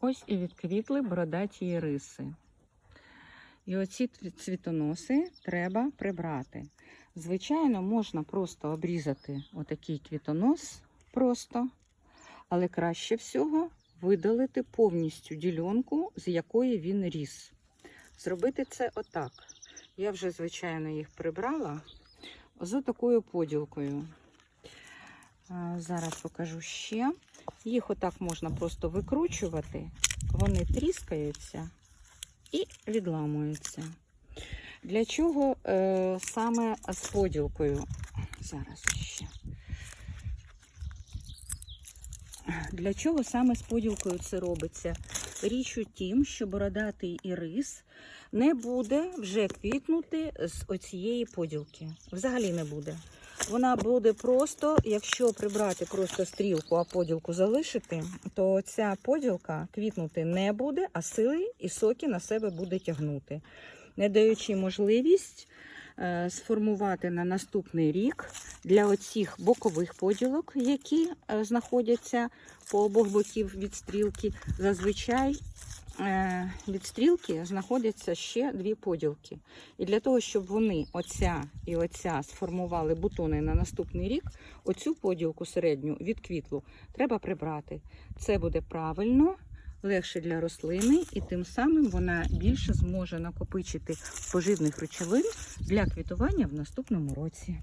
Ось і відквітли бородаті іриси. І оці цвітоноси треба прибрати. Звичайно, можна просто обрізати отакий квітонос просто, але краще всього видалити повністю ділянку, з якої він ріс. Зробити це отак. Я вже, звичайно, їх прибрала з такою поділкою. Зараз покажу ще. Їх отак можна просто викручувати, вони тріскаються і відламуються. Для чого е, саме з поділкою? Зараз ще. Для чого саме з поділкою це робиться? Річ у тім, що бородатий ірис не буде вже квітнути з оцієї поділки. Взагалі не буде. Вона буде просто, якщо прибрати просто стрілку, а поділку залишити, то ця поділка квітнути не буде, а сили і соки на себе буде тягнути, не даючи можливість е, сформувати на наступний рік для оцих бокових поділок, які е, знаходяться по обох боків від стрілки, зазвичай від стрілки знаходяться ще дві поділки. І для того, щоб вони, оця і оця, сформували бутони на наступний рік, оцю поділку середню від квітлу треба прибрати. Це буде правильно, легше для рослини, і тим самим вона більше зможе накопичити поживних речовин для квітування в наступному році.